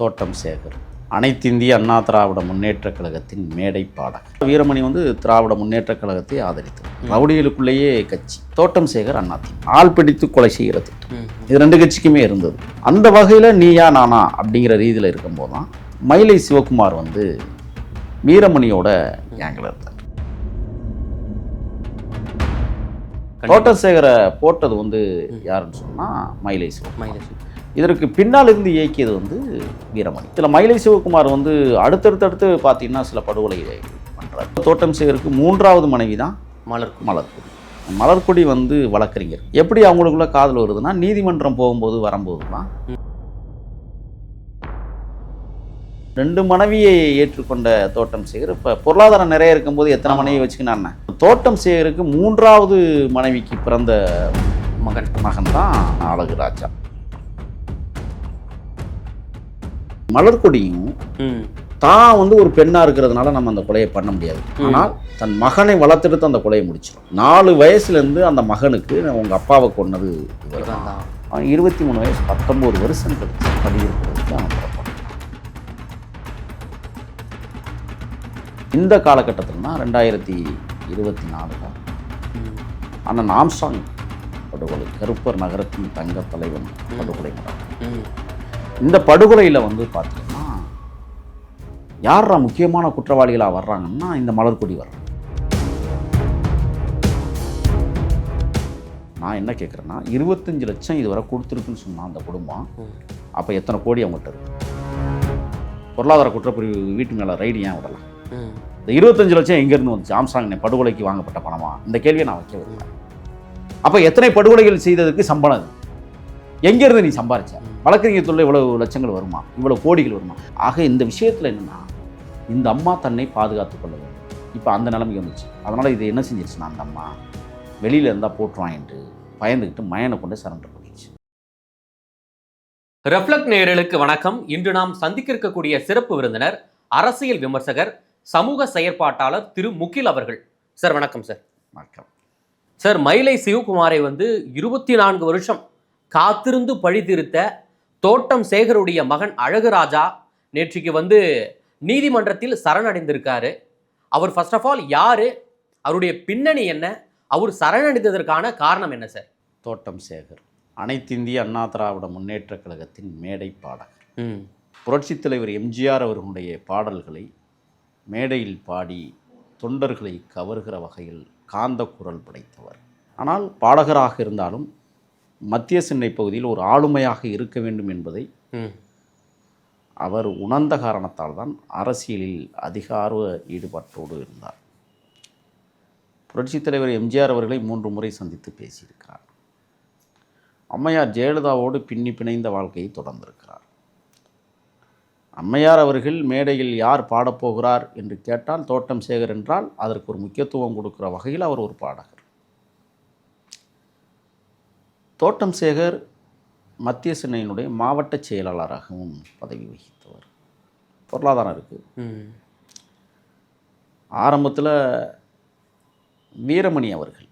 தோட்டம் சேகர். அனைத்திந்திய அண்ணா திராவிட முன்னேற்ற கழகத்தின் மேடை பாடகர். வீரமணி வந்து திராவிட முன்னேற்ற கழகத்தை ஆதரித்தது ரவுடிகளுக்குள்ளேயே கட்சி. தோட்டம் சேகர் அண்ணாதி ஆள் பிடித்து கொலை செய்கிறது இது ரெண்டு கட்சிக்குமே இருந்தது. அந்த வகையில் நீயா நானா அப்படிங்கிற ரீதியில் இருக்கும்போது தான் மயிலை சிவகுமார் வந்து வீரமணியோட கேங்கில் இருந்தார். தோட்டம் சேகரை போட்டது வந்து யாருன்னு சொன்னால் மயிலை சிவகுமார். இதற்கு பின்னால் இருந்து இயக்கியது வந்து வீரமணி. இதில் மயிலை சிவகுமார் வந்து அடுத்தடுத்தடுத்து பார்த்தீங்கன்னா சில படுகொலை பண்ணுறாரு தோட்டம் சேகருக்கு மூன்றாவது மனைவி தான் மலர் மலர்கொடி. மலர்கொடி வந்து வழக்கறிஞர். எப்படி அவங்களுக்குள்ள காதல் வருதுன்னா நீதிமன்றம் போகும்போது வரும்போது தான் ரெண்டு மனைவியை ஏற்றுக்கொண்ட தோட்டம் சேகர் இப்போ பொருளாதாரம் நிறைய இருக்கும்போது எத்தனை மனைவி வச்சுக்கினான் தோட்டம் சேகருக்கு மூன்றாவது மனைவிக்கு பிறந்த மகன் மகன் தான் அழகு ராஜா. மலர்கொடியும் தான் வந்து ஒரு பெண்ணா இருக்கிறதுனால நம்ம அந்த கொலையை பண்ண முடியாது. ஆனால் தன் மகனை வளர்த்தெடுத்து அந்த கொலையை முடிச்சிடும். நாலு வயசுல இருந்து அந்த மகனுக்கு உங்க அப்பாவை தான் அவன் இருபத்தி மூணு வயசு பத்தொன்பது வருஷம் கழிச்சு படிக்கிறதுக்கு அவன் பிறப்பான். இந்த காலகட்டத்தில் தான் ரெண்டாயிரத்தி இருபத்தி நாலுல. அண்ணன் ஆம்ஸ்டாங் படுகொலை கருப்பர் நகரத்தின் தங்க தலைவன் படுகொலை நடக்கும் இந்த படுகொலையில் வந்து பார்த்தீங்கன்னா யாரா முக்கியமான குற்றவாளிகளாக வர்றாங்கன்னா இந்த மலர்கொடி வர்றாங்க நான் என்ன கேட்குறேன்னா இருபத்தஞ்சு லட்சம் இதுவரை கொடுத்துருக்குன்னு சொன்னால் அந்த குடும்பம் அப்போ எத்தனை கோடி அவங்ககிட்ட இருக்கு? பொருளாதார குற்றப்பிரிவு வீட்டு மேலே ரைடு ஏன் விடலாம் இந்த இருபத்தஞ்சு லட்சம் எங்கேருந்து வந்துச்சு? ஆம்சாங் படுகொலைக்கு வாங்கப்பட்ட பணமா? இந்த கேள்வியை நான் வைக்க விரும்புகிறேன் அப்போ எத்தனை படுகொலைகள் செய்ததுக்கு சம்பளம் அது எங்கேருந்து நீ சம்பாரிச்ச? வழக்கறிஞர் தொழில் இவ்வளவு லட்சங்கள் வருமா? இவ்வளவு கோடிகள் வருமா? ஆக இந்த விஷயத்தில் என்னன்னா இந்த அம்மா தன்னை பாதுகாத்துக் கொள்ள வேண்டும். இப்போ அந்த நிலைமைக்கு வந்துச்சு. அதனால் இது என்ன செஞ்சிருச்சுன்னா அந்த அம்மா வெளியில் இருந்தால் போட்டுருவான்ட்டு பயந்துக்கிட்டு மயனை கொண்டு சரண்டர் பண்ணிடுச்சு. ரெஃப்ளெக்ட் நேயர்களுக்கு வணக்கம். இன்று நாம் சந்திக்க இருக்கக்கூடிய சிறப்பு விருந்தினர் அரசியல் விமர்சகர் சமூக செயற்பாட்டாளர் திரு முகில் அவர்கள். சார் வணக்கம் சார். வணக்கம். சார் மயிலை சிவகுமாரை வந்து இருபத்தி நான்கு வருஷம் காத்திருந்து பழி தீர்த்த தோட்டம் சேகருடைய மகன் அழகுராஜா நேற்றுக்கு வந்து நீதிமன்றத்தில் சரணடைந்திருக்காரு. அவர் ஃபர்ஸ்ட் ஆஃப் ஆல் யாரு? அவருடைய பின்னணி என்ன? அவர் சரணடைந்ததற்கான காரணம் என்ன சார் தோட்டம் சேகர் அனைத்திந்திய அண்ணா திராவிட முன்னேற்றக் கழகத்தின் மேடை பாடகர். புரட்சித் தலைவர் எம்ஜிஆர் அவர்களுடைய பாடல்களை மேடையில் பாடி தொண்டர்களை கவர்கிற வகையில் காந்த குரல் படைத்தவர். ஆனால் பாடகராக இருந்தாலும் மத்திய சென்னை பகுதியில் ஒரு ஆளுமையாக இருக்க வேண்டும் என்பதை அவர் உணர்ந்த காரணத்தால் தான் அரசியலில் அதிக ஆர்வ ஈடுபாட்டோடு இருந்தார். புரட்சித் தலைவர் எம்ஜிஆர் அவர்களை மூன்று முறை சந்தித்து பேசியிருக்கிறார். அம்மையார் ஜெயலலிதாவோடு பின்னி பிணைந்த வாழ்க்கையை தொடர்ந்திருக்கிறார். அம்மையார் அவர்கள் மேடையில் யார் பாடப்போகிறார் என்று கேட்டால் தோட்டம் சேகர் என்றால் அதற்கு ஒரு முக்கியத்துவம் கொடுக்கிற வகையில் அவர் ஒரு பாடகர். தோட்டம் சேகர் மத்திய சென்னையினுடைய மாவட்ட செயலாளராகவும் பதவி வகித்தவர். பொருளாதாரம் இருக்குது ஆரம்பத்தில் வீரமணி அவர்கள்.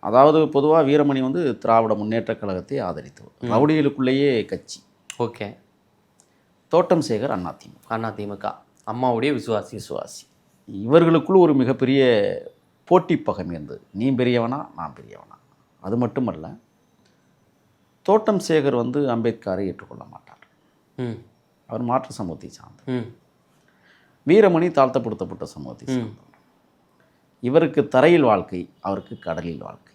அதாவது பொதுவாக வீரமணி வந்து திராவிட முன்னேற்றக் கழகத்தை ஆதரித்தவர். ரவுடிகளுக்குள்ளேயே கட்சி. ஓகே. தோட்டம் சேகர் அதிமுக அண்ணா திமுக. அம்மாவுடைய விசுவாசி விசுவாசி இவர்களுக்குள் ஒரு மிகப்பெரிய போட்டி பகம் இருந்தது நீ பெரியவனா நான் பெரியவனா. அது மட்டுமல்ல தோட்டம் சேகர் வந்து அம்பேத்கரை ஏற்றுக்கொள்ள மாட்டார். ம். அவர் மாற்று சமூகத்தை சார்ந்தவர். ம். வீரமணி தாழ்த்தப்படுத்தப்பட்ட சமூகத்தை. சார்ந்தவர். இவருக்கு தரையில் வாழ்க்கை அவருக்கு கடலில் வாழ்க்கை.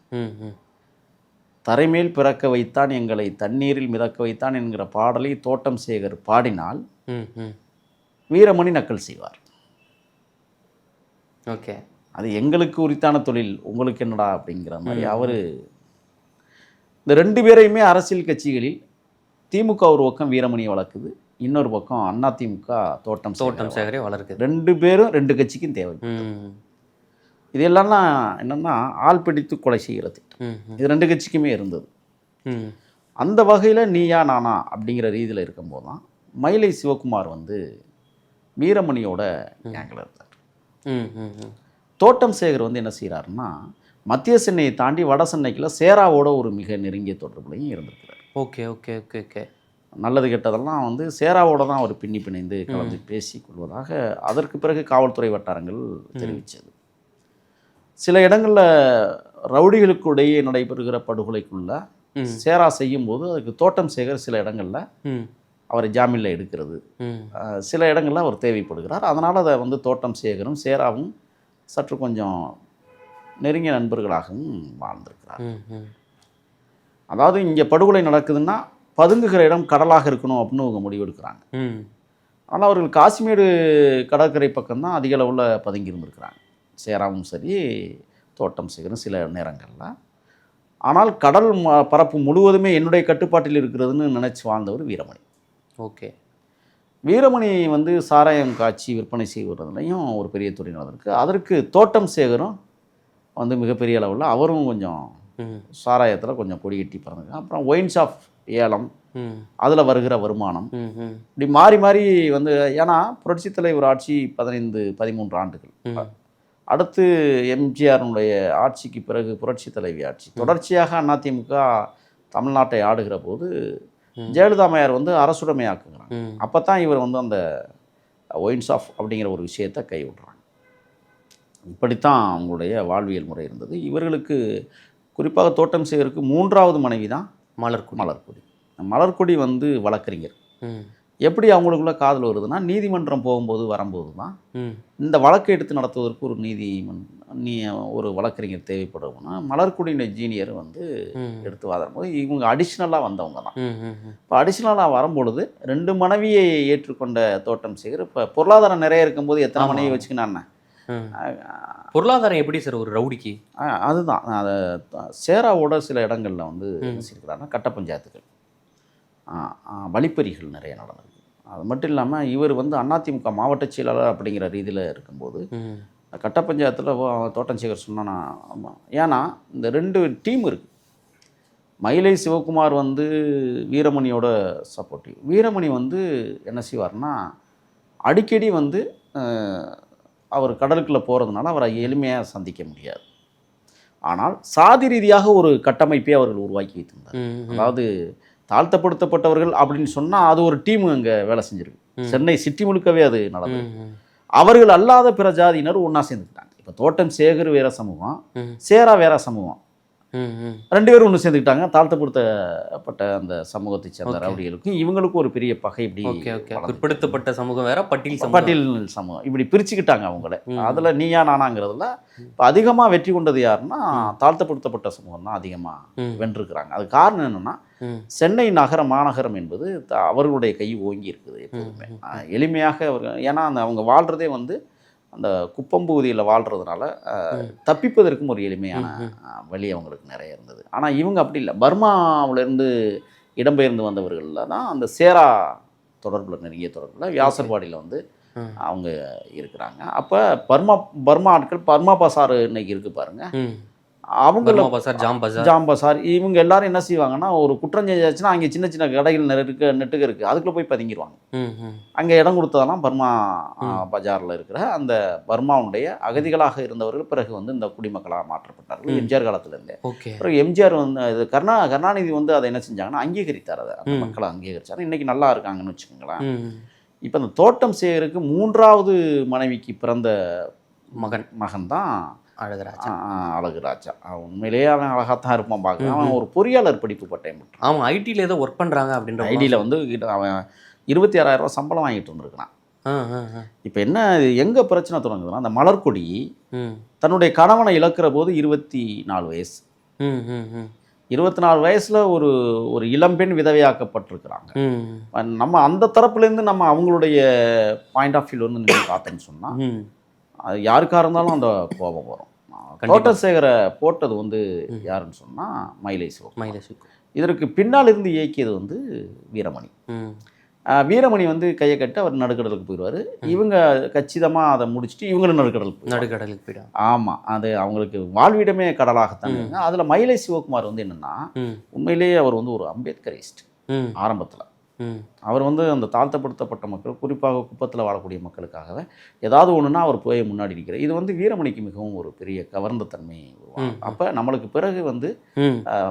தரைமேல் பிறக்க வைத்தான் எங்களை தண்ணீரில் மிதக்க வைத்தான் என்கிற பாடலை தோட்டம் சேகர் பாடினால் வீரமணி நக்கல் செய்வார். ஓகே. அது எங்களுக்கு உரித்தான தொழில் உங்களுக்கு என்னடா அப்படிங்கிற மாதிரி அவர் இந்த ரெண்டு பேரையுமே அரசியல் கட்சிகளில் திமுக ஒரு பக்கம் வீரமணியை வளர்க்குது இன்னொரு பக்கம் அண்ணா திமுக தோட்டம் தோட்டம் சேகரே வளர்க்குது. ரெண்டு பேரும் ரெண்டு கட்சிக்கும் தேவை. இது எல்லாம்னா என்னென்னா ஆள் பிடித்து கொலை செய்கிறது இது ரெண்டு கட்சிக்குமே இருந்தது. அந்த வகையில் நீயா நானா அப்படிங்கிற ரீதியில் இருக்கும்போது தான் மயிலை சிவகுமார் வந்து வீரமணியோட கேங்கில் இருந்தார். தோட்டம் சேகர் வந்து என்ன செய்கிறாருன்னா மத்திய சென்னையை தாண்டி வட சென்னைக்குள்ள சேராவோட ஒரு மிக நெருங்கிய தொடர்புலையும் இருந்திருக்கிறார். Okay okay okay okay. நல்லது கெட்டதெல்லாம் வந்து சேராவோட தான் அவர் பின்னி பிணைந்து கலந்து பேசி கொள்வதாக அதற்கு பிறகு காவல்துறை வட்டாரங்கள் தெரிவித்தது. சில இடங்களில் ரவுடிகளுக்கு இடையே நடைபெறுகிற படுகொலைக்குள்ள. சேரா செய்யும்போது அதுக்கு தோட்டம் சேகர் சில இடங்களில் அவரை ஜாமீனில் எடுக்கிறது. சில இடங்களில் அவர் தேவைப்படுகிறார். அதனால் அதை வந்து தோட்டம் சேகரும் சேராவும் சற்று கொஞ்சம் நெருங்கிய நண்பர்களாகவும் வாழ்ந்திருக்கிறார். அதாவது இங்கே படுகொலை நடக்குதுன்னா பதுங்குகிற இடம் கடலாக இருக்கணும் அப்படின்னு அவங்க முடிவெடுக்கிறாங்க. ஆனால் அவர்கள் காஷ்மீர் கடற்கரை பக்கம்தான் அதிக அளவில் பதுங்கி இருந்திருக்கிறாங்க. சேராவும் சரி தோட்டம் சேகரும் சில நேரங்களில். ஆனால் கடல் ம- பரப்பு முழுவதுமே என்னுடைய கட்டுப்பாட்டில் இருக்கிறதுன்னு நினச்சி வாழ்ந்தவர் வீரமணி. ஓகே. வீரமணி வந்து சாராயம் காய்ச்சி விற்பனை செய்வதுலையும் ஒரு பெரிய துறை நடந்திருக்கு. அதற்கு தோட்டம் சேகரும் வந்து மிகப்பெரிய அளவில் அவரும் கொஞ்சம் சாராயத்தில் கொஞ்சம் கொடி கட்டி பறந்துங்க அப்புறம் ஒயின் ஷாப் ஏலம். அதில் வருகிற வருமானம். இப்படி மாறி மாறி வந்து ஏன்னா புரட்சித் தலைவர் ஆட்சி பதினைந்து பதிமூன்று ஆண்டுகள். அடுத்து எம்ஜிஆருடைய ஆட்சிக்கு பிறகு புரட்சி தலைவி ஆட்சி. தொடர்ச்சியாக அதிமுக தமிழ்நாட்டை ஆடுகிற போது ம். ஜெயலலிதா அம்மையார் வந்து அரசுடைமையாக்குங்கிறாங்க ம். அப்போ தான் இவர் வந்து அந்த ஒயின்ஸ் ஆஃப் அப்படிங்கிற ஒரு விஷயத்தை கைவிடுறாங்க. இப்படித்தான் அவங்களுடைய வாழ்வியல் முறை இருந்தது. இவர்களுக்கு குறிப்பாக தோட்டம் செய்வதற்கு மூன்றாவது மனைவி தான் மலர்குடி. மலர்கொடி. மலர்கொடி வந்து வழக்கறிஞர். எப்படி அவங்களுக்குள்ள காதல் வருதுன்னா நீதிமன்றம் போகும்போது வரும்போது தான் இந்த வழக்கை எடுத்து நடத்துவதற்கு ஒரு நீதி நீ ஒரு வழக்கறிஞர் தேவைப்படும்னா மலர்குடியின ஜீனியர் வந்து எடுத்து வாதாடும் போது இவங்க அடிஷ்னலாக வந்தவங்க தான். இப்போ அடிஷ்னலாக வரும்பொழுது ரெண்டு மனைவியை ஏற்றுக்கொண்ட தோட்டம் சேகர் இப்போ பொருளாதாரம் நிறைய இருக்கும்போது எத்தனை. மனைவி வச்சுக்கினான்னு. பொருளாதாரம் எப்படி சார் ஒரு ரவுடிக்கு? அதுதான். அதை சேராவோட சில இடங்களில் வந்து என்ன கட்ட பஞ்சாயத்துகள். வழிப்பறிகள் நிறைய நடந்திருக்கு அது மட்டும் இல்லாமல் இவர் வந்து அதிமுக மாவட்ட செயலாளர் அப்படிங்கிற ரீதியில் இருக்கும்போது கட்ட பஞ்சாயத்தில் தோட்டம் சேகர் சொன்னா ஆமாம் ஏன்னா இந்த ரெண்டு டீம் இருக்குது மயிலை சிவகுமார் வந்து வீரமணியோட சப்போர்ட்டிவ். வீரமணி வந்து என்ன செய்வார்னா அடிக்கடி வந்து அவர் கடலுக்குள்ளே போகிறதுனால அவரை எளிமையாக சந்திக்க முடியாது. ஆனால் சாதி ரீதியாக ஒரு கட்டமைப்பை அவர்கள் உருவாக்கி வைத்திருந்தார். அதாவது தாழ்த்தப்படுத்தப்பட்டவர்கள் அப்படின்னு சொன்னால் அது ஒரு டீம் அங்கே வேலை செஞ்சிருக்கு. சென்னை சிட்டி முழுக்கவே அது நடந்தது. அவர்கள் அல்லாத பிற ஜாதியினர் ஒன்றா சேர்ந்துக்கிட்டாங்க. இப்போ தோட்டம் சேகர் வேற சமூகம் சேரா வேற சமூகம். ரெண்டு பேரும் ஒன்று சேர்ந்துக்கிட்டாங்க. தாழ்த்தப்படுத்தப்பட்ட அந்த சமூகத்தை சேர்ந்த. ரவுடிகளுக்கும் இவங்களுக்கும் ஒரு பெரிய பகை இப்படி. பிற்படுத்தப்பட்ட சமூகம் வேற பட்டியல் பட்டியல் சமூகம். இப்படி பிரிச்சுக்கிட்டாங்க அவங்கள. அதில் நீயா நானாங்கிறதுல இப்போ அதிகமாக வெற்றி கொண்டது யாருன்னா தாழ்த்தப்படுத்தப்பட்ட சமூகம் தான் அதிகமாக வென்றிருக்கிறாங்க. அது காரணம் என்னன்னா சென்னை நகர மாநகரம் என்பது அவர்களுடைய கை ஓங்கி இருக்குது எப்போதுமே. எளிமையாக அவர்கள் ஏன்னா அந்த அவங்க வாழ்கிறதே வந்து அந்த குப்பம் பகுதியில் வாழ்கிறதுனால. தப்பிப்பதற்கும் ஒரு எளிமையான வழி அவங்களுக்கு நிறைய இருந்தது. ஆனால் இவங்க அப்படி இல்லை. பர்மாவிலேருந்து இடம்பெயர்ந்து வந்தவர்களில் தான் அந்த சேரா தொடர்பில் நெருங்கிய தொடர்பில் வியாசர்பாடியில் வந்து. அவங்க இருக்கிறாங்க. அப்போ பர்மா பர்மா ஆட்கள் பர்மா பசார் இன்னைக்கு இருக்கு பாருங்க. ம். அவங்கள பர்மா பசார் ஜாம் பசார். ஜாம் பசார். இவங்க எல்லாரும் என்ன செய்வாங்கன்னா ஒரு குற்றம் செஞ்சாச்சுன்னா அங்கே சின்ன சின்ன கடைகள் நெருக்க நெட்டுக்கு இருக்குது அதுக்குள்ளே போய் பதுங்கிடுவாங்க அங்கே இடம் கொடுத்ததெல்லாம் பர்மா பஜாரில் இருக்கிற அந்த பர்மாவுடைய அகதிகளாக இருந்தவர்கள் பிறகு வந்து இந்த குடிமக்களாக மாற்றப்பட்டார்கள். எம்ஜிஆர் காலத்துலேருந்தே பிறகு எம்ஜிஆர் வந்து இது கருணா கருணாநிதி வந்து அதை என்ன செஞ்சாங்கன்னா அங்கீகரித்தார் அதை. அந்த. மக்களை அங்கீகரிச்சார். இன்னைக்கு நல்லா இருக்காங்கன்னு வச்சுக்கோங்களேன். இப்போ இந்த தோட்டம் சேகருக்கு மூன்றாவது மனைவிக்கு பிறந்த மகன். மகன் தான் அழகராஜா. அழகுராஜா. அவன் உண்மையிலேயே அவன் அழகாக தான் இருப்பான் பார்க்க. அவன் ஒரு பொறியாளர் படிப்பு பட்டயம். அவன் ஐடியில் ஏதோ ஒர்க் பண்றாங்க அப்படின்ற ஐடியில் வந்து கிட்ட அவன் இருபத்தி ஆறாயிரம் ரூபாய் சம்பளம் வாங்கிட்டு இருந்திருக்கிறான் ஆ இப்போ என்ன எங்கே பிரச்சனை தொடங்குதுன்னா அந்த மலர்கொடி ம். தன்னுடைய கணவனை இழக்கிற போது இருபத்தி நாலு வயசு. இருபத்தி நாலு வயசில் ஒரு ஒரு இளம்பெண் விதவையாக்கப்பட்டிருக்கிறாங்க. நம்ம அந்த தரப்புலேருந்து நம்ம அவங்களுடைய பாயிண்ட் ஆஃப் வியூ வந்து நீங்கள் பார்த்தோன்னு சொன்னால் அது யாருக்காக இருந்தாலும் அந்த கோபம் வரும். தோட்டசேகரை போட்டது வந்து யாருன்னு சொன்னால் மயிலை சிவம் மயிலசுக்கு இதற்கு பின்னால் இருந்து இயக்கியது வந்து வீரமணி. வீரமணி வந்து கையை கட்டி அவர் நடுக்கடலுக்கு போயிடுவார். இவங்க கச்சிதமாக அதை முடிச்சுட்டு இவங்களும் நடுக்கடலுக்கு. நடுக்கடலுக்கு போயிடும் ஆமாம் அது அவங்களுக்கு வாழ்விடமே கடலாகத்தான் அதில் மயிலை சிவகுமார் வந்து என்னென்னா உண்மையிலேயே அவர் வந்து ஒரு அம்பேத்கரிஸ்ட் ஆரம்பத்தில். அவர் வந்து அந்த தாழ்த்தப்படுத்தப்பட்ட மக்கள் குறிப்பாக குப்பத்தில் வாழக்கூடிய மக்களுக்காகவே ஏதாவது ஒன்றுனா அவர் போய் முன்னாடி நிற்கிறார். இது வந்து வீரமணிக்கு மிகவும் ஒரு பெரிய கவர்ந்த தன்மை ம். அப்போ நம்மளுக்கு பிறகு வந்து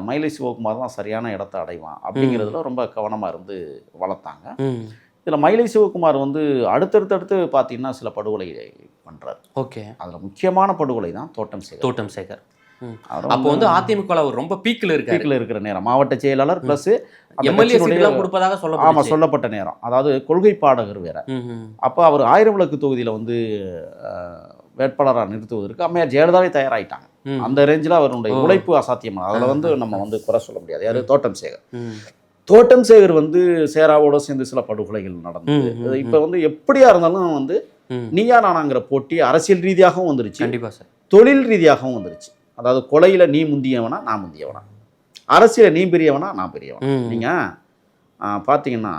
மயிலை சிவகுமார் தான் சரியான இடத்த அடைவான் அப்படிங்கிறதுல ரொம்ப கவனமாக இருந்து வளர்த்தாங்க. இதில் மயிலை சிவகுமார் வந்து அடுத்தடுத்தடுத்து பார்த்தீங்கன்னா சில படுகொலை பண்ணுறாரு ஓகே. அதில் முக்கியமான படுகொலை தான் தோட்டம் சேகர். தோட்டம் சேகர். அப்போ வந்து அதிமுக அவர் ரொம்ப பீக்கில் இருக்காரு. பீக்கில் இருக்கிற நேரம். மாவட்ட செயலாளர் ப்ளஸ் எம்எல்ஏ கொடுப்பதாக ஆமாம் சொல்லப்படுச்சு சொல்லப்பட்ட நேரம். அதாவது கொள்கை பாடகர் வேற. அப்போ அவர் ஆயிரம் விளக்கு தொகுதியில் வந்து வேட்பாளராக நிறுத்துவதற்கு அம்மையார் ஜெயலலிதாவே தயாராயிட்டாங்க. ம். அந்த ரேஞ்சில் அவருடைய. உழைப்பு அசாத்தியமான அதில் வந்து நம்ம வந்து குறை சொல்ல முடியாது. யாரு? தோட்டம் சேகர். தோட்டம் சேகர் வந்து சேராவோட சேர்ந்து சில படுகொலைகள் நடந்தது. இப்போ வந்து எப்படியா இருந்தாலும் வந்து. நீயா நானாங்கிற போட்டி அரசியல் ரீதியாகவும் வந்துருச்சு. கண்டிப்பா சார். தொழில் ரீதியாகவும் வந்துருச்சு. அதாவது கொலையில நீ முந்தியவனா நான் முந்தியவனா. அரசியல நீ பெரியவனா நான் பெரியவனா. ம். நீங்க ஆ, பார்த்தீங்கன்னா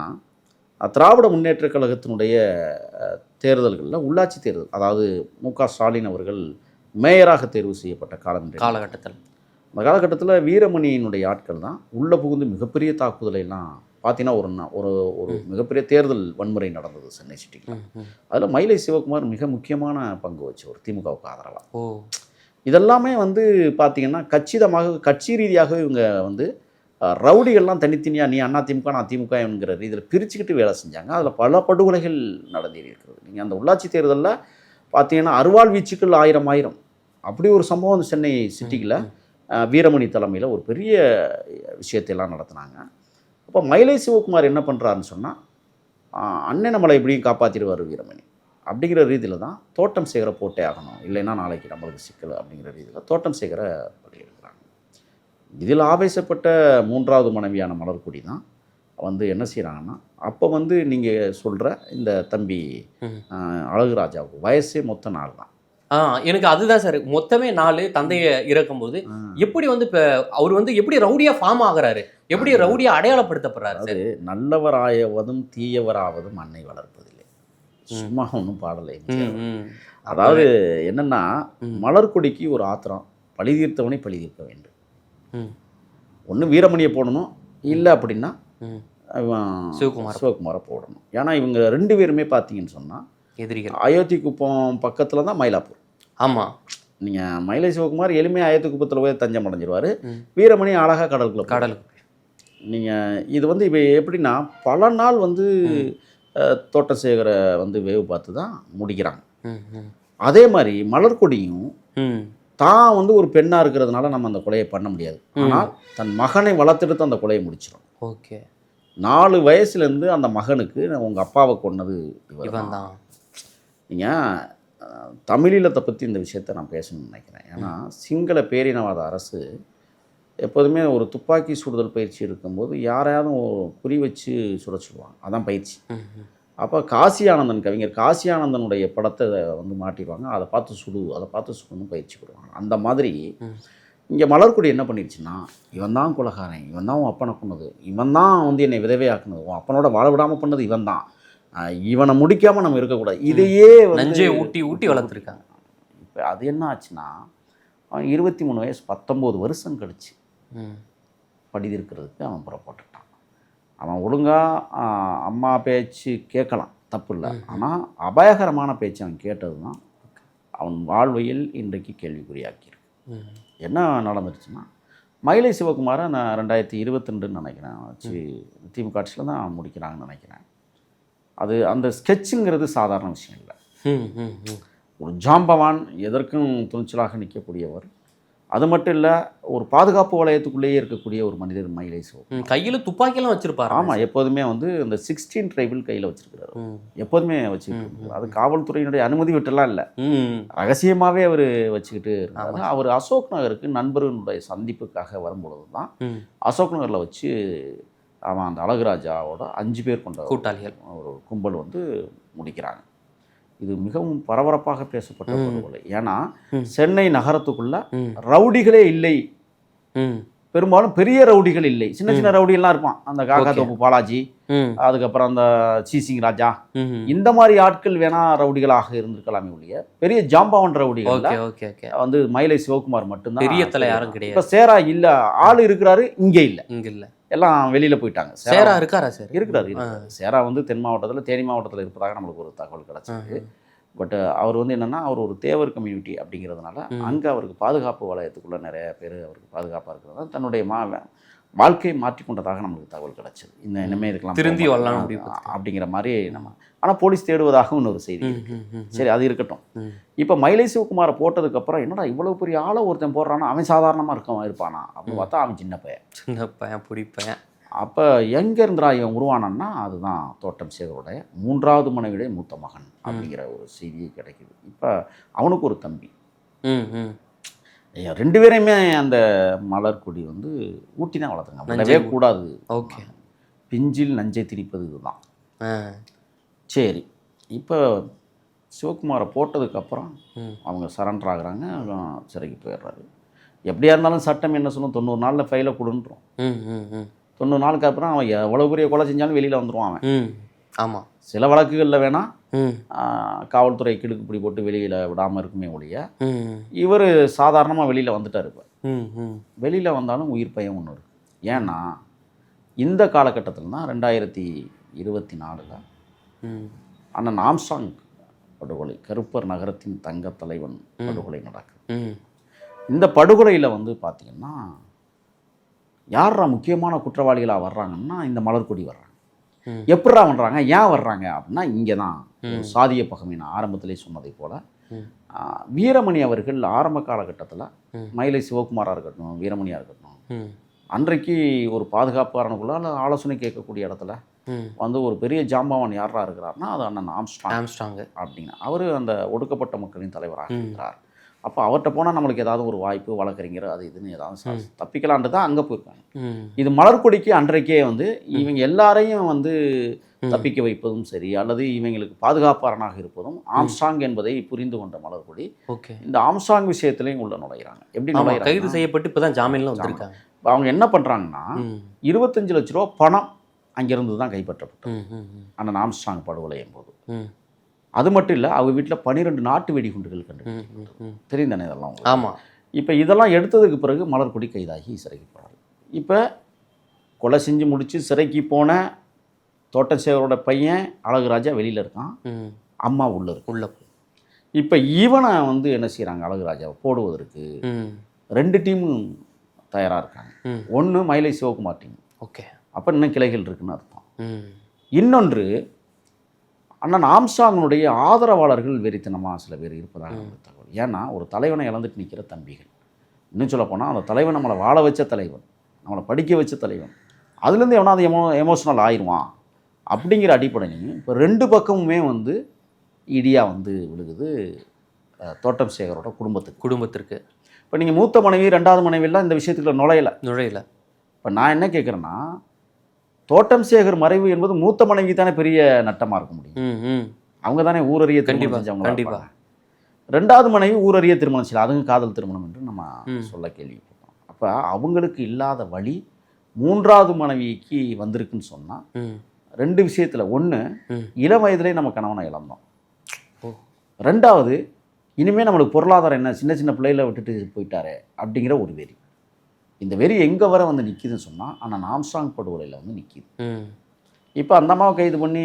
திராவிட முன்னேற்ற கழகத்தினுடைய தேர்தல்களில் உள்ளாட்சி தேர்தல் அதாவது மு க ஸ்டாலின் அவர்கள் மேயராக தேர்வு செய்யப்பட்ட காலம். காலகட்டத்தில். அந்த காலகட்டத்தில் வீரமணியினுடைய ஆட்கள் தான் உள்ளே புகுந்து மிகப்பெரிய தாக்குதலை எல்லாம் பார்த்தீங்கன்னா ஒரு ஒரு ஒரு மிகப்பெரிய தேர்தல் வன்முறை நடந்தது சென்னை சிட்டியில். அதில் மயிலை சிவகுமார் மிக முக்கியமான பங்கு வச்சவர் திமுகவுக்கு ஆதரவாக ஓ. இதெல்லாமே வந்து பார்த்தீங்கன்னா கச்சிதமாக கட்சி ரீதியாக இவங்க வந்து ரவுடிகள்லாம் தனித்தனியாக நீ அண்ணா திமுக நான் திமுக என்கிற ரீதியில் பிரிச்சுக்கிட்டு வேலை செஞ்சாங்க. அதில் பல படுகொலைகள் நடந்தேறி இருக்கிறது நீங்கள் அந்த உள்ளாட்சி தேர்தலில் பார்த்தீங்கன்னா அருவாள் வீச்சுக்கள் ஆயிரம் ஆயிரம். அப்படி ஒரு சம்பவம் அந்த சென்னை சிட்டியில் வீரமணி தலைமையில் ஒரு பெரிய விஷயத்தையெல்லாம் நடத்துனாங்க. அப்போ மயிலை சிவகுமார் என்ன பண்ணுறாருன்னு சொன்னால் அண்ணன் நம்மளை எப்படியும் காப்பாற்றிடுவார் வீரமணி. அப்படிங்கிற ரீதியில் தான் தோட்டம் சேகர போட்டே ஆகணும். இல்லைன்னா நாளைக்கு நம்மளுக்கு சிக்கல் அப்படிங்கிற ரீதியில் தோட்டம் சேகர பலியெடுக்கிறாங்க இதில் ஆவேசப்பட்ட மூன்றாவது மனைவியான மலர்கொடி தான் வந்து என்ன செய்கிறாங்கன்னா அப்போ வந்து நீங்கள் சொல்கிற இந்த தம்பி அழகுராஜாவுக்கு வயசே மொத்த நாள் தான். ஆ எனக்கு அதுதான் சார். மொத்தமே நாலு தந்தையை இறக்கும்போது எப்படி வந்து இப்ப அவர் வந்து எப்படி ரவுடியா ஃபார்ம் ஆகுறாரு? எப்படி ரவுடியா அடையாளப்படுத்தப்படுறாரு நல்லவராயவதும் தீயவராவதும் அன்னை வளர்ப்பதில்லை. சும்மா ஒன்றும் பாடலை. அதாவது என்னன்னா. மலர்கொடிக்கு ஒரு ஆத்திரம் பழி தீர்த்தவனை பழி தீர்க்க வேண்டும் ஒன்று வீரமணியை போடணும் இல்லை அப்படின்னா சிவகுமார். சிவகுமாரை போடணும். ஏன்னா இவங்க ரெண்டு பேருமே பார்த்தீங்கன்னு சொன்னால் எதிரிகள். அயோத்தி குப்பம் பக்கத்தில் தான் மயிலாப்பூர். ஆமா. நீங்கள் மயிலை சிவகுமார் எளிமையாக அயோத்தி குப்பத்தில் போய் தஞ்சம் அடைஞ்சிருவார். வீரமணி அழகாக கடலுக்குள்ள. கடலுக்கு நீங்கள் இது வந்து இப்போ எப்படின்னா பல நாள் வந்து தோட்டசேகரை வந்து வேவு பார்த்து தான் முடிக்கிறாங்க. அதே மாதிரி மலர்கொடியும் தான் வந்து ஒரு பெண்ணாக இருக்கிறதுனால நம்ம அந்த கொலையை பண்ண முடியாது. ஆனால் தன் மகனை வளர்த்தெடுத்து அந்த கொலையை முடிச்சிடும். ஓகே. நாலு வயசுலேருந்து அந்த மகனுக்கு உங்கள் அப்பாவை கொன்னது இவன் தான் நீங்கள் தமிழீழத்தை பற்றி இந்த விஷயத்தை நான் பேசணும்னு நினைக்கிறேன். ஏன்னா சிங்கள பேரினவாத அரசு எப்போதுமே ஒரு துப்பாக்கி சுடுதல் பயிற்சி இருக்கும்போது யாரையாவது குறி வச்சு சுட சொல்லுவாங்க. அதான் பயிற்சி. அப்போ காசி ஆனந்தன் கவிஞர் காசி ஆனந்தனுடைய படத்தை வந்து மாட்டிடுவாங்க. அதை பார்த்து சுடு அதை பார்த்து சுடணும் பயிற்சி கொடுவாங்க அந்த மாதிரி. இங்கே மலர்கொடி என்ன பண்ணிடுச்சுன்னா இவன் தான் குலகாரன் இவன் தான் உன் அப்பனை கொன்னது இவன் தான் வந்து என்னை விதவையாக்குனது உன் அப்பனோட வாழ விடாமல் பண்ணது இவன் தான். இவனை முடிக்காமல் நம்ம இருக்கக்கூடாது. இதையே நஞ்சை ஊட்டி ஊட்டி வளர்த்துருக்காங்க. இப்போ அது என்ன ஆச்சுன்னா அவன் இருபத்தி மூணு வயசு பத்தொம்போது வருஷம் கழிச்சு படிதிருக்கிறதுக்கு அவன் புறப்பட்டுட்டான். அவன் ஒழுங்காக அம்மா பேச்சு கேட்கலாம் தப்பு இல்லை ஆனால் அபாயகரமான பேச்சு அவன் கேட்டது தான் அவன் வாழ்வையில் இன்றைக்கு கேள்விக்குறியாக்கியிருக்கு. என்ன நடந்துருச்சுன்னா மயிலை சிவகுமாரை நான் ரெண்டாயிரத்தி இருபத்தி ரெண்டுன்னு நினைக்கிறேன். வச்சு திமுக ஆட்சியில் தான் முடிக்கிறாங்கன்னு நினைக்கிறேன். அது அந்த ஸ்கெட்சுங்கிறது சாதாரண விஷயம் இல்லை. ஒரு ஜாம்பவான் எதற்கும் துணிச்சலாக நிற்கக்கூடியவர் அது மட்டும் இல்லை ஒரு பாதுகாப்பு வளையத்துக்குள்ளேயே இருக்கக்கூடிய ஒரு மனிதர் மயிலை சிவகுமார் ம் கையில துப்பாக்கியெல்லாம் வச்சிருப்பாரு. ஆமாம் எப்போதுமே வந்து இந்த சிக்ஸ்டீன் ட்ரைபிள் கையில் வச்சிருக்கிறாரு எப்போதுமே வச்சுக்கிட்டு. அது காவல்துறையினுடைய அனுமதி விட்டுலாம் இல்லை. ரகசியமாகவே அவர் வச்சுக்கிட்டு இருந்தாரு. அவர் அசோக் நகருக்கு நண்பர்களுடைய சந்திப்புக்காக வரும்பொழுது தான் அசோக் நகரில் வச்சு அவன் அந்த அழகுராஜாவோட அஞ்சு பேர் கொண்ட கூட்டாளிகள். ஒரு கும்பல் வந்து முடிக்கிறாங்க. இது மிகவும் பரபரப்பாக பேசப்பட்ட படுகொலை ஏன்னா. சென்னை நகரத்துக்குள்ள ரவுடிகளே இல்லை. பெரும்பாலும் பெரிய ரவுடிகள் இல்லை. சின்ன சின்ன ரவுடிகள்லாம் இருப்பான். அந்த காக்கா. தோப்பு பாலாஜி அதுக்கப்புறம் அந்த சீசிங் ராஜா. இந்த மாதிரி ஆட்கள் வேணா ரவுடிகளாக இருந்திருக்கலாமே ஒழிய பெரிய ஜாம்பவன் ரவுடிகள் ஓகே ஓகே ஓகே. வந்து மயிலை சிவகுமார் மட்டும்தான் பெரிய தலை யாரும் கிடையாது. இப்ப சேரா இல்ல ஆள் இருக்கிறாரு இங்க இல்ல. இங்க இல்ல. எல்லாம் வெளியில போயிட்டாங்க. சேரா இருக்காரா சார்? இருக்கிறாரு. சேரா வந்து தென் மாவட்டத்துல தேனி மாவட்டத்துல இருப்பதாக நம்மளுக்கு ஒரு தகவல் கிடைச்சது பட் அவர் வந்து என்னன்னா அவர் ஒரு தேவர் கம்யூனிட்டி அப்படிங்கிறதுனால. அங்க அவருக்கு பாதுகாப்பு வலயத்துக்குள்ள நிறைய பேர் அவருக்கு பாதுகாப்பா இருக்கிறதா. தன்னுடைய மா வாழ்க்கையை மாற்றிக்கொண்டதாக நம்மளுக்கு தகவல் கிடைச்சது. இந்த இனிமே இருக்கலாம் திருந்தி பண்ணி. அப்படிங்கிற மாதிரி நம்ம ஆனா போலீஸ் தேடுவதாகவும் இன்னொரு செய்தி இருக்கு. சரி அது இருக்கட்டும். இப்போ மயிலை சிவகுமாரை போட்டதுக்கு அப்புறம் என்னடா இவ்வளவு பெரிய ஆளை ஒருத்தன் போடுறானா அவன் சாதாரணமா இருக்கவன் இருப்பானா? அப்படின்னு பார்த்தா அவன் சின்ன பையன். சின்ன பையன் புடி பையன். அப்போ எங்கேருந்துடா இவன் உருவானான்னா அதுதான் தோட்டம் சேகருடைய மூன்றாவது மனைவியுடைய மூத்த மகன் அப்படிங்கிற ஒரு செய்தி கிடைக்குது. இப்போ அவனுக்கு ஒரு தம்பி. ரெண்டு பேரையுமே அந்த மலர்கொடி வந்து ஊட்டி தான் வளர்த்துங்க விடவே கூடாது. ஓகே. பிஞ்சில் நஞ்சை திரிப்பது இதுதான். சரி. இப்போ சிவகுமாரை போட்டதுக்கப்புறம் அவங்க சரண்டர் ஆகுறாங்க. சிறைக்கு போயிடுறாரு. எப்படியா இருந்தாலும் சட்டம் என்ன சொல்லும்? தொண்ணூறு நாளில் ஃபைலை கொடுன்றோம். தொண்ணூறு நாளுக்கு அப்புறம் அவன் எவ்வளோ பெரிய கொலை செஞ்சாலும் வெளியில் வந்துடுவான் அவன். ஆமாம் சில வழக்குகளில் வேணால் காவல்துறை கிடுக்குப்பிடி போட்டு வெளியில் விடாமல் இருக்குமே ஒழிய இவர் சாதாரணமாக வெளியில் வந்துட்டார் இப்போ. வெளியில் வந்தாலும் உயிர் பயம் ஒன்று இருக்குது ஏன்னா இந்த காலகட்டத்தில் தான் ரெண்டாயிரத்தி இருபத்தி நாலில் அண்ணன் ஆம்சாங் படுகொலை கருப்பர் நகரத்தின் தங்க தலைவன் படுகொலை நடக்குது. இந்த படுகொலையில் வந்து பார்த்திங்கன்னா யாரா முக்கியமான குற்றவாளிகளாக வர்றாங்கன்னா இந்த மலர்கொடி வர்றாங்க. ம். எப்படிரா வர்றாங்க? ஏன் வர்றாங்க அப்படின்னா இங்கே தான் சாதிய பகமை நான் ஆரம்பத்திலே சொன்னதை போல வீரமணி அவர்கள் ஆரம்ப காலகட்டத்தில். மயிலை சிவகுமாராக இருக்கட்டும் வீரமணியாக இருக்கட்டும் அன்றைக்கு ஒரு பாதுகாப்பாளனுக்குள்ள அல்ல ஆலோசனை கேட்கக்கூடிய இடத்துல வந்து ஒரு பெரிய ஜாம்பவான் யாரா இருக்கிறார்னா அது அண்ணன் ஆம்ஸ்டாங் ஆம்ஸ்டாங்கு அப்படின்னா அவர் அந்த ஒடுக்கப்பட்ட மக்களின் தலைவராக. இருக்கிறார். அப்போ அவர்கிட்ட போனால் நம்மளுக்கு ஏதாவது ஒரு வாய்ப்பு வழக்கறிஞர் அது இதுன்னு ஏதாவது தப்பிக்கலான்ட்டு தான் அங்கே போயிருக்காங்க. இது மலர்கொடிக்கு அன்றைக்கே வந்து இவங்க எல்லாரையும் வந்து. தப்பிக்க வைப்பதும் சரி அல்லது இவங்களுக்கு பாதுகாப்பாளனாக இருப்பதும் ஆம்ஸ்டாங் என்பதை புரிந்து கொண்ட மலர்கொடி ஓகே. இந்த ஆம்ஸ்டாங் விஷயத்திலையும் உள்ள நுழைகிறாங்க எப்படி ஆமாம் நுழைகிறாங்க கைது செய்யப்பட்டு இப்போ தான் ஜாமீன்ல வந்திருக்காங்க. அவங்க என்ன பண்ணுறாங்கன்னா இருபத்தஞ்சு லட்ச ரூபா பணம் அங்கிருந்து தான் கைப்பற்றப்பட்டது அண்ணன் ஆம்ஸ்டாங் படுகொலையும் போது ம். அது மட்டும் இல்லை அவங்க வீட்டில் பன்னிரெண்டு நாட்டு வெடிகுண்டுகள் கண்டு தெரியும் தானே இதெல்லாம்? ஆமாம் இப்போ இதெல்லாம் எடுத்ததுக்கு பிறகு மலர்கொடி கைதாகி சிறைக்கு போகிறாரு இப்போ கொலை செஞ்சு முடித்து சிறைக்கு போன தோட்டச்சேவரோட பையன் அழகுராஜா வெளியில் இருக்கான். அம்மா உள்ளே இருக்கு. உள்ள இப்போ இவனை வந்து என்ன செய்கிறாங்க அழகுராஜாவை போடுவதற்கு ரெண்டு டீமும் தயாராக இருக்காங்க. ஒன்று மயிலை சிவகுமார் டீம். ஓகே. அப்போ இன்னும் கிளைகள் இருக்குன்னு அர்த்தம். இன்னொன்று அண்ணன் ஆம்சாங்கனுடைய ஆதரவாளர்கள் வெறித்தனமாக சில பேர் இருப்பதாக தகவல். ஏன்னா ஒரு தலைவனை இழந்துட்டு நிற்கிற தம்பிகள். இன்னும் சொல்ல போனால் அந்த தலைவன் நம்மளை வாழ வச்ச தலைவன் நம்மளை படிக்க வச்ச தலைவன். அதுலேருந்து எவனாவது எமோ எமோஷனல் ஆயிடுவான் அப்படிங்கிற அடிப்படையிலையும் இப்போ ரெண்டு பக்கமுமே வந்து இடியாக வந்து விழுகுது. தோட்டம் சேகரோட குடும்பத்துக்கு. குடும்பத்திற்கு. இப்போ நீங்கள் மூத்த மனைவி ரெண்டாவது மனைவியெல்லாம் இந்த விஷயத்துக்குள்ள நுழையலை. நுழையில. இப்போ நான் என்ன கேட்குறேன்னா தோட்டம் சேகர் மறைவு என்பது மூத்த மனைவி தானே பெரிய நட்டமாக இருக்க முடியும். அவங்க தானே ஊரறிய திருமணம் செஞ்சவங்க கண்டிப்பா. ரெண்டாவது மனைவி ஊரறிய திருமணம் செய்யல. அதுவும் காதல் திருமணம் என்று நம்ம. சொல்ல கேள்விப்பட்டோம் அப்போ அவங்களுக்கு இல்லாத வழி மூன்றாவது மனைவிக்கு வந்திருக்குன்னு சொன்னால் ரெண்டு விஷயத்தில் ஒன்று இளம் வயதிலே நம்ம கணவனை இழந்தோம். ரெண்டாவது இனிமேல் நம்மளுக்கு பொருளாதாரம் என்ன? சின்ன சின்ன பிள்ளைகளை விட்டுட்டு போயிட்டாரே அப்படிங்கிற ஒரு வெறி. இந்த வெறி எங்கே வர வந்து நிற்கிதுன்னு சொன்னால் ஆனால் நாம்ஸ்டாங் படுகொலையில் வந்து நிற்கிது இப்போ அந்த அம்மாவை கைது பண்ணி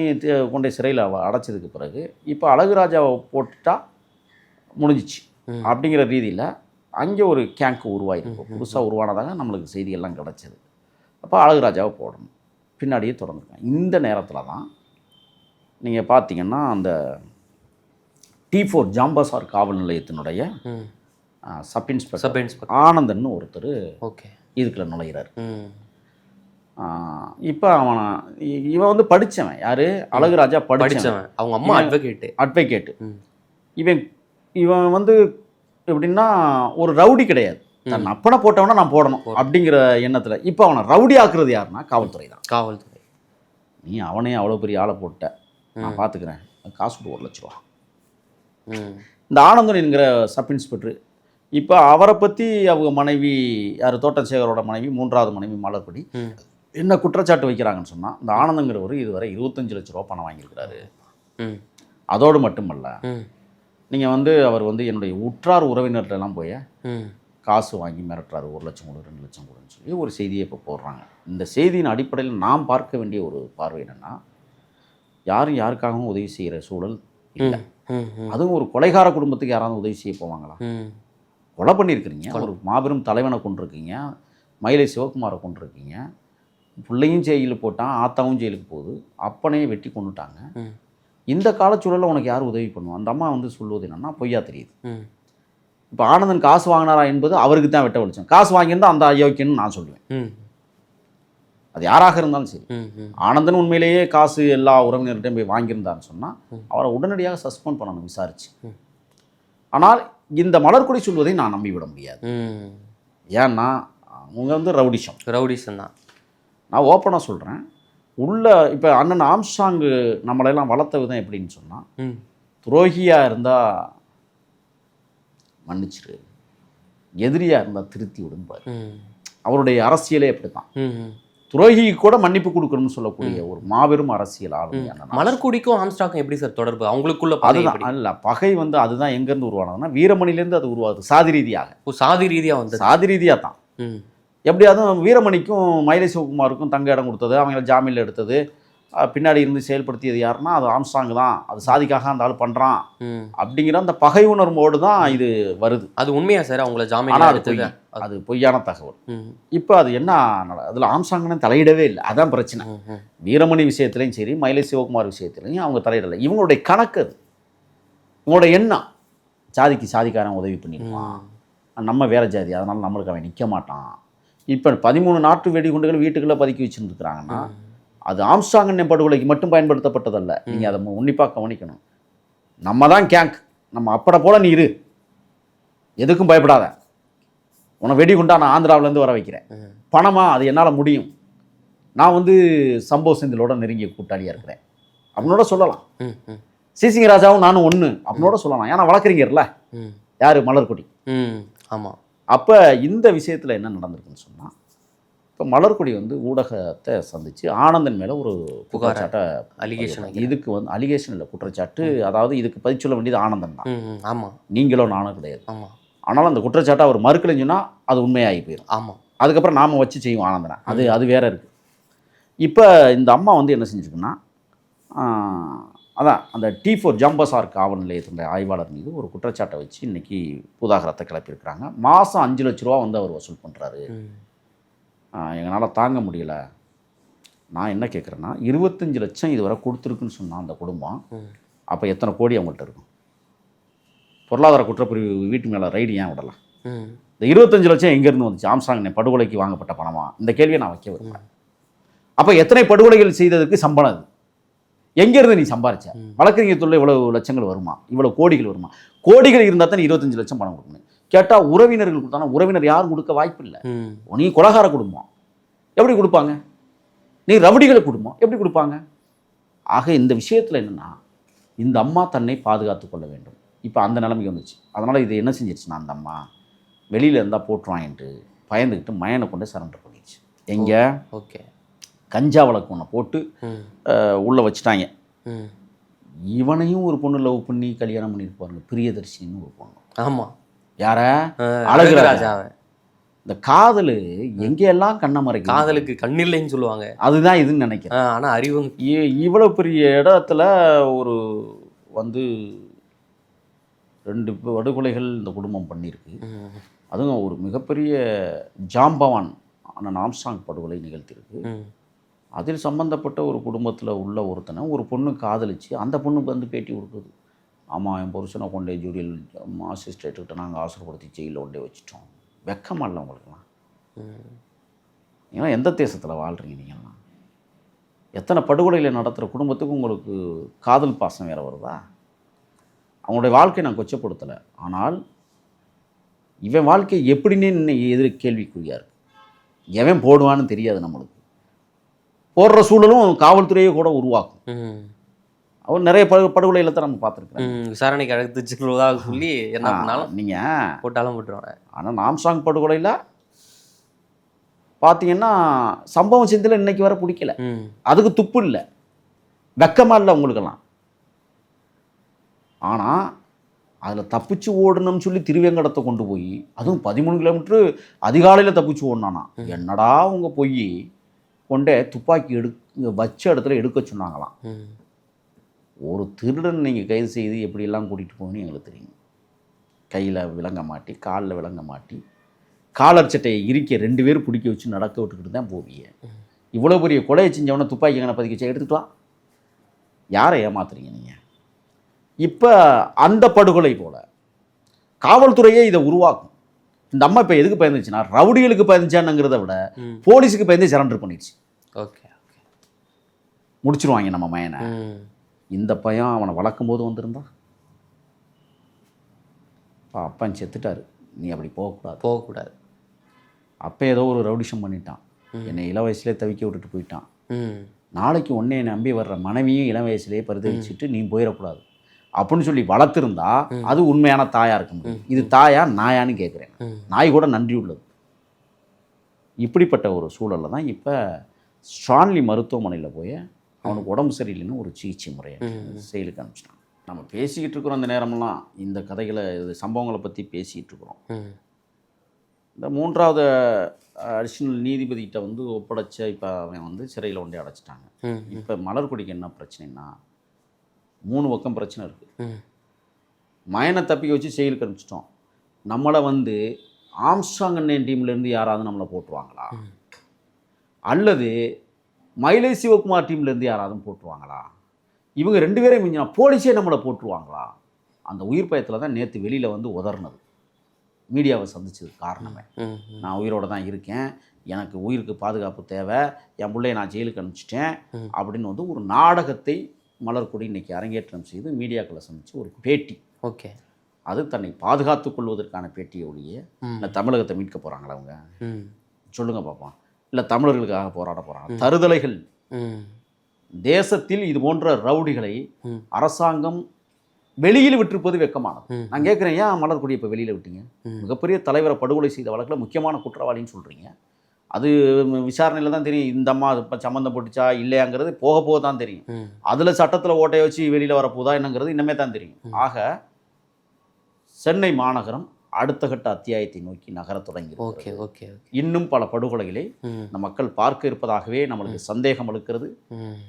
கொண்டு சிறையில் அடைச்சதுக்கு பிறகு இப்போ அழகுராஜாவை போட்டுட்டா முடிஞ்சிச்சு. அப்படிங்கிற ரீதியில் அங்கே ஒரு கேங்க் உருவாயிருக்கும் புதுசாக உருவானதாக நம்மளுக்கு செய்தியெல்லாம் கிடச்சிது. அப்போ அழகுராஜாவை போடணும். பின்னாடியே தொடர்ந்துருக்கேன் இந்த நேரத்தில் தான் நீங்கள் பார்த்தீங்கன்னா அந்த டி ஃபோர் ஜாம்பசார் காவல் நிலையத்தினுடைய சப் இன்ஸ்பெக்டர் சப் இன்ஸ்பெக்டர் ஆனந்தன்னு ஒருத்தர் ஓகே. இதுக்குள்ள நுழைகிறார் ம். இப்போ அவன் இவன் வந்து படித்தவன் யார்? அழகுராஜா படித்தவன் அவங்க அம்மா அட்வொகேட்டு அட்வொகேட்டு இவன் இவன் வந்து எப்படின்னா ஒரு ரவுடி கிடையாது. தன் அப்பனை போட்டவனா நான் போடணும் அப்படிங்கிற எண்ணத்தில். இப்போ அவனை ரவுடி ஆக்குறது யாருன்னா காவல்துறை தான் காவல்துறை. நீ அவனே அவ்வளோ பெரிய ஆளை போட்ட. நான் பார்த்துக்கிறேன் காசு கொடு ஒரு லட்ச ரூபா. இந்த ஆனந்தன் என்கிற சப் இன்ஸ்பெக்டர் இப்போ அவரை பற்றி அவங்க மனைவி யார் தோட்டச்சேகரோட மனைவி மூன்றாவது மனைவி மலர்படி. என்ன குற்றச்சாட்டு வைக்கிறாங்கன்னு சொன்னால் இந்த ஆனந்தங்கிறவர் இதுவரை இருபத்தஞ்சு லட்ச ரூபா பணம் வாங்கியிருக்கிறாரு. அதோடு மட்டுமல்ல நீங்கள் வந்து அவர் வந்து என்னுடைய உற்றார் உறவினர்கிட்ட எல்லாம் போய் காசு வாங்கி மிரட்டுறாரு ஒரு லட்சம் கொடு ரெண்டு லட்சம் கொடுன்னு சொல்லி ஒரு செய்தியை இப்போ போடுறாங்க. இந்த செய்தியின் அடிப்படையில் நாம் பார்க்க வேண்டிய ஒரு பார்வை என்னென்னா யாரும் யாருக்காகவும் உதவி செய்கிற சூழல் இல்லை. அதுவும் ஒரு கொலைகார குடும்பத்துக்கு யாராவது உதவி செய்ய போவாங்களா? கொலை பண்ணியிருக்கிறீங்க. ஒரு மாபெரும் தலைவனை கொண்டிருக்கீங்க மயிலை சிவகுமாரை கொண்டிருக்கீங்க பிள்ளையும் ஜெயிலில் போட்டான் ஆத்தாவும் ஜெயிலுக்கு போகுது. அப்பனையே வெட்டி கொண்டுட்டாங்க. இந்த காலச்சூழலில் உனக்கு யார் உதவி பண்ணுவோம் அந்த அம்மா வந்து சொல்லுவது என்னன்னா பொய்யா தெரியுது. இப்போ ஆனந்தன் காசு வாங்கினாரா என்பது அவருக்கு தான் வெட்ட வெளிச்சம். காசு வாங்கியிருந்தா அந்த அயோக்கியன்னு நான் சொல்லுவேன். அது யாராக இருந்தாலும் சரி. ஆனந்தன் உண்மையிலேயே காசு எல்லா உறவினர்கிட்டையும் போய் வாங்கியிருந்தான்னு சொன்னால் அவரை உடனடியாக சஸ்பெண்ட் பண்ணணும் விசாரிச்சு. ஆனால் இந்த மலர்கொடி சொல்வதை நான் நம்பிவிட முடியாது. ஏன்னா அவங்க வந்து ரவுடிஷம் ரவுடிசன் தான். நான் ஓப்பனாக சொல்கிறேன் உள்ள இப்போ அண்ணன் ஆம்ஸ்டாங்கு நம்மளையெல்லாம் வளர்த்த விதம் எப்படின்னு சொன்னால் துரோகியாக இருந்தால் மன்னிச்சிரு. எதிரியாக இருந்தால் திருத்தி விடும்பார். அவருடைய அரசியலே அப்படி தான் துரோகிக்கு கூட மன்னிப்பு கொடுக்கணும்னு சொல்லக்கூடிய ஒரு மாபெரும் அரசியல் ஆளுமை அண்ணன் மலர்கொடிக்கும் ஆம்ஸ்டாக்கும் எப்படி சார் தொடர்பு? அவங்களுக்குள்ள அதுதான்? அல்ல பகை வந்து அதுதான் எங்கேருந்து உருவானதுன்னா வீரமணிலேருந்து அது உருவாகுது சாதி ரீதியாக. சாதி ரீதியா வந்தது. சாதி ரீதியாக தான். எப்படியாவது வீரமணிக்கும் மயிலை சிவகுமாருக்கும் தங்க இடம் கொடுத்தது அவங்கள ஜாமீனில் எடுத்தது. பின்னாடி இருந்து செயல்படுத்தியது யாருன்னா அது ஆம்ஸ்டாங் தான். அது சாதிக்காக அந்த ஆள் பண்ணுறான் அப்படிங்கிற அந்த பகை உணர்வோடு தான் இது வருது. அது உண்மையா சார்? அவங்கள ஜாமீன் எடுத்தது. அது பொய்யான தகவல். இப்போ அது என்ன அதில் ஆம்ஸ்டாங்னு தலையிடவே இல்லை. அதான் பிரச்சனை. வீரமணி விஷயத்துலையும் சரி மயிலை சிவகுமார் விஷயத்துலையும் அவங்க தலையிடலை. இவங்களுடைய கணக்கு அது. இவங்களோட எண்ணம். சாதிக்கு சாதிக்காரன் உதவி பண்ணிடுவான். நம்ம வேற ஜாதி. அதனால நம்மளுக்கு அவன் நிற்க மாட்டான். இப்போ பதிமூணு நாட்டு வெடிகுண்டுகள் வீட்டுக்குள்ளே பதுக்கி வச்சுருந்துருக்குறாங்கன்னா அது ஆம்ஸ்டாங்கன் படுகொலைக்கு மட்டும் பயன்படுத்தப்பட்டதல்ல. நீங்கள் அதை உன்னிப்பாக கவனிக்கணும். நம்ம தான் கேங்க் நம்ம அப்பட போல நீ இரு. எதுக்கும் பயப்படாத. உன்னை வெடிகுண்டா நான் ஆந்திராவிலேருந்து வர வைக்கிறேன். ம். பணமா அது என்னால் முடியும். நான் வந்து சம்பவ செந்திலோட நெருங்கிய கூட்டாளியாக இருக்கிறேன். அப்படின்னோட சொல்லலாம். சிசிங்க ராஜாவும் நானும் ஒன்று அப்படின்னோட சொல்லலாம். ஏன்னா வழக்கறிஞர்ல. ம். யார்? மலர்கொடி. ம் ஆமா. அப்போ இந்த விஷயத்தில் என்ன நடந்திருக்குன்னு சொன்னால் இப்போ மலர்கொடி வந்து ஊடகத்தை சந்திச்சு ஆனந்தன் மேலே ஒரு குற்றச்சாட்டை அலிகேஷன் இதுக்கு வந்து அலிகேஷன் இல்லை குற்றச்சாட்டு. அதாவது இதுக்கு பதில் சொல்ல வேண்டியது ஆனந்தன் தான். ம் ம் ஆமா. நீங்களோ நானும் கிடையாது. ஆமா. ஆனாலும் அந்த குற்றச்சாட்டை அவர் மறுக்கலைன்னு அது உண்மையாகி போயிடும் ஆமா. அதுக்கப்புறம் நாம் வச்சு செய்வோம் ஆனந்தனை. அது அது வேற இருக்குது இப்போ இந்த அம்மா வந்து என்ன செஞ்சுருக்குன்னா அதான் அந்த டி ஃபோர் ஜம்பசார் காவல் நிலையத்தினுடைய ஆய்வாளர் மீது ஒரு குற்றச்சாட்டை வச்சு இன்னைக்கு பூதாகரத்தை கிளப்பியிருக்கிறாங்க. மாதம் அஞ்சு லட்ச ரூபா வந்து அவர் வசூல் பண்ணுறாரு எங்களால் தாங்க முடியல. நான் என்ன கேட்குறேன்னா இருபத்தஞ்சு லட்சம் இதுவரை கொடுத்துருக்குன்னு சொன்னால் அந்த குடும்பம் அப்போ எத்தனை கோடி அவங்கள்ட்ட இருக்கும்? பொருளாதார குற்றப்பிரிவு வீட்டு மேலே ரைடு ஏன் விடலாம் இந்த இருபத்தஞ்சு லட்சம் எங்கேருந்து வந்துச்சு? ஆம்சாங் படுகொலைக்கு வாங்கப்பட்ட பணமா? இந்த கேள்வியை நான் வைக்க விரும்புகிறேன் அப்போ எத்தனை படுகொலைகள் செய்ததுக்கு சம்பளம் அது எங்கேருந்து நீ சம்பாரிச்ச. வழக்கறிஞர் தொழில் இவ்வளவு லட்சங்கள் வருமா? இவ்வளவு கோடிகள் வருமா? கோடிகள் இருந்தால் தான் இருபத்தஞ்சு லட்சம் பணம் கொடுக்கணும் கேட்டால் உறவினர்கள் கொடுத்தானா? உறவினர் யாரும் கொடுக்க வாய்ப்பு இல்லை நீ கொலகார குடும்பம். எப்படி கொடுப்பாங்க? நீ ரவுடிகளை குடும்பம். எப்படி கொடுப்பாங்க? ஆக இந்த விஷயத்தில் என்னென்னா இந்த அம்மா தன்னை பாதுகாத்து கொள்ள வேண்டும். இப்போ அந்த நிலைமைக்கு வந்துச்சு. அதனால் இது என்ன செஞ்சிருச்சுன்னா அந்த அம்மா வெளியில் இருந்தால் போட்டுருவான்ட்டு பயந்துக்கிட்டு மயனை கொண்டு சரண்டர் பண்ணிடுச்சு. எங்கே? ஓகே. கஞ்சா வழக்கு ஒன்று போட்டு உள்ளே வச்சுட்டாங்க. இவனையும் ஒரு பொண்ணு லவ் பண்ணி கல்யாணம் பண்ணியிருப்பாருங்க பிரியதர்ஷின்னு ஒரு பொண்ணு. ஆமா. யார. அழகுராஜாவை. இந்த காதல் எங்கெல்லாம் கண்ணை மறைக்கும் காதலுக்கு கண்ணில்லைன்னு சொல்லுவாங்க. அதுதான் இதுன்னு நினைக்கிறேன். அஹ், ஆனா அறிவு இ- இவ்வளவு பெரிய இடத்துல ஒரு வந்து ரெண்டு படுகொலைகள் இந்த குடும்பம் பண்ணியிருக்கு. அதுவும் ஒரு மிகப்பெரிய ஜாம்பவான் அண்ணன் ஆம்ஸ்டாங் படுகொலை நிகழ்த்தியிருக்கு. அதில் சம்பந்தப்பட்ட ஒரு குடும்பத்தில் உள்ள ஒருத்தனை ஒரு பொண்ணு காதலிச்சு அந்த பொண்ணுக்கு வந்து பேட்டி கொடுக்குது. ஆமாம் என் புருஷனை கொண்டே ஜூடியல் மாசிஸ்ட்ரேட்டுக்கிட்ட நாங்கள் ஆசைப்படுத்தி ஜெயிலில் கொண்டே வச்சிட்டோம். வெக்கமாக இல்லை உங்களுக்குலாம் நீங்களாம் எந்த தேசத்தில் வாழ்கிறீங்க நீங்கள்லாம் எத்தனை படுகொலைகளை நடத்துகிற குடும்பத்துக்கு உங்களுக்கு காதல் பாசம் வேறு வருதா? அவங்களுடைய வாழ்க்கையை நான் கொச்சப்படுத்தலை. ஆனால் இவன் வாழ்க்கை எப்படின்னு இன்னைக்கு எதிர் கேள்விக்குறியா இருக்கு. எவன் போடுவான்னு தெரியாது நம்மளுக்கு. போடுற சூழலும் காவல்துறையை கூட உருவாக்கும். அவர் நிறைய படு படுகொலையில் தான் நம்ம பார்த்துருக்கோம் விசாரணைக்கு அழைத்துச்சுக்கிறதாக சொல்லி என்ன பண்ணாலும் நீங்கள் போட்டாலும் போட்டுருவாங்க. ஆனால் நாம்சாங் படுகொலையில் பார்த்தீங்கன்னா சம்பவம் செந்தில் இன்னைக்கு வர பிடிக்கல. அதுக்கு துப்பு இல்லை. வெக்கமா இல்லை உங்களுக்கெல்லாம். ஆனால் அதில் தப்பிச்சு ஓடணும்னு சொல்லி திருவேங்கடத்தை கொண்டு போய் அதுவும் பதிமூணு கிலோமீட்டர் அதிகாலையில் தப்பிச்சு ஓடினானா. என்னடா அவங்க போய் கொண்டே துப்பாக்கி எடு வச்ச இடத்துல எடுக்க சொன்னாங்களாம். ஒரு திருடன் நீங்கள் கைது செய்து எப்படியெல்லாம் கூட்டிகிட்டு போகணும்னு எங்களுக்கு தெரியும். கையில் விலங்க மாட்டி காலில் விலங்க மாட்டி காலர் சட்டையை இறுக்கி ரெண்டு பேரும் பிடிக்க வச்சு நடக்க விட்டுக்கிட்டு தான் போவீங்க. இவ்வளோ பெரிய கொலையை செஞ்சவனை துப்பாக்கி கணை பதிக்க வச்சு எடுத்துட்டு வா யாரை ஏமாத்துறீங்க நீங்கள் இப்போ அந்த படுகொலை போல காவல்துறையே இதை உருவாக்கும். இந்த அம்மா இப்போ எதுக்கு பயந்துச்சுன்னா ரவுடிகளுக்கு பயந்துச்சானுங்கிறத விட போலீஸுக்கு பயந்து சரண்டர் பண்ணிடுச்சு. Okay okay. முடிச்சிருவாங்க நம்ம மயனை. இந்த பையன் அவனை வளர்க்கும் போது வந்திருந்தா? அப்பா, அப்பன் செத்துட்டாரு. நீ அப்படி போகக்கூடாது. போகக்கூடாது. அப்போ ஏதோ ஒரு ரவுடிஷம் பண்ணிட்டான். என்னை இள வயசுலேயே தவிக்க விட்டுட்டு போயிட்டான். நாளைக்கு உன்னை நம்பி வர்ற மனைவியும் இளம் வயசுலேயே பரிதவிச்சுட்டு நீ போயிடக்கூடாது. அப்படின்னு சொல்லி வளர்த்துருந்தா அது உண்மையான தாயா இருக்க முடியும். இது தாயா நாயான்னு கேட்குறேன் நாய் கூட நன்றி உள்ளது. இப்படிப்பட்ட ஒரு சூழலில் தான் இப்போ ஸ்ட்ரான்லி மருத்துவமனையில் போய் அவனுக்கு உடம்பு சரியில்லைன்னு ஒரு சிகிச்சை முறையை ம். செயலுக்கு அனுப்பிச்சிட்டான் நம்ம பேசிக்கிட்டு இருக்கிறோம் அந்த நேரமெல்லாம். இந்த கதைகளை இது சம்பவங்களை பற்றி பேசிக்கிட்டு இருக்கிறோம். இந்த மூன்றாவது அடிஷனல் நீதிபதிகிட்ட வந்து ஒப்படைச்ச இப்போ அவன் வந்து சிறையில் கொண்டே அடைச்சிட்டாங்க. இப்போ மலர்கொடிக்கு என்ன பிரச்சனைனா மூணு பக்கம் பிரச்சனை இருக்குது மயனை தப்பிக்க வச்சு செயலுக்கு அனுப்பிச்சிட்டோம். நம்மளை வந்து ஆம்ஸ்ட்ராங் அண்ணன் டீம்லேருந்து யாராவது நம்மளை போட்டுருவாங்களா. அல்லது மயிலை சிவகுமார் டீம்லேருந்து யாராவது போட்டுருவாங்களா? இவங்க ரெண்டு பேரையும் மிஞ்சினா போலீஸே நம்மளை போட்டுருவாங்களா? அந்த உயிர் பயத்தில் தான் நேற்று வெளியில் வந்து உதறினது. மீடியாவை சந்திச்சது காரணமே. நான் உயிரோட தான் இருக்கேன். எனக்கு உயிருக்கு பாதுகாப்பு தேவை. என் பிள்ளைய நான் ஜெயிலுக்கு அனுப்பிச்சிட்டேன். அப்படின்னு வந்து ஒரு நாடகத்தை மலர்கொடி இன்னைக்கு அரங்கேற்றம் செய்து மீடியாக்களை சந்திச்சு ஒரு பேட்டி. ஓகே. அது தன்னை பாதுகாத்துக் கொள்வதற்கான பேட்டியை ஒழிய இல்லை தமிழகத்தை மீட்க போகிறாங்களா அவங்க? ம். சொல்லுங்க பார்ப்போம் இல்லை தமிழர்களுக்காக போராட போகிறாங்க தருதலைகள். தேசத்தில் இது போன்ற ரவுடிகளை. அரசாங்கம் வெளியில் விட்டிருப்பது வெக்கமானது. நான் கேட்குறேன் ஏன் மலர்கொடி இப்போ வெளியில் விட்டீங்க. மிகப்பெரிய தலைவரை படுகொலை செய்த வழக்கில் முக்கியமான குற்றவாளின்னு சொல்கிறீங்க அது விசாரணையில் தான் தெரியும். இந்த அம்மா இப்போ சம்மந்தம் போட்டுச்சா இல்லையாங்கிறது போக போக தான் தெரியும். அதில் சட்டத்தில் ஓட்டையை வச்சு வெளியில் வரப்போதா என்னங்கிறது இன்னமே தான் தெரியும். ஆக சென்னை மாநகரம் அடுத்த கட்ட அத்தியாயத்தை நோக்கி நகரத் தொடங்கி ஓகே ஓகே இன்னும் பல படுகொலைகளை ம். இந்த மக்கள் பார்க்க இருப்பதாகவே நம்மளுக்கு சந்தேகம் அளிக்கிறது.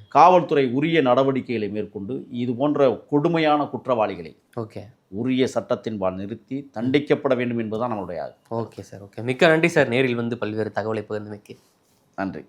காவல்துறை உரிய நடவடிக்கைகளை மேற்கொண்டு இது போன்ற கொடுமையான குற்றவாளிகளை ஓகே. உரிய சட்டத்தின்பால் நிறுத்தி தண்டிக்கப்பட வேண்டும் என்பதுதான் நம்மளுடைய ஓகே சார். ஓகே. மிக்க நன்றி சார். நேரில் வந்து பல்வேறு தகவலை பகிர்ந்தமைக்கு. நன்றி.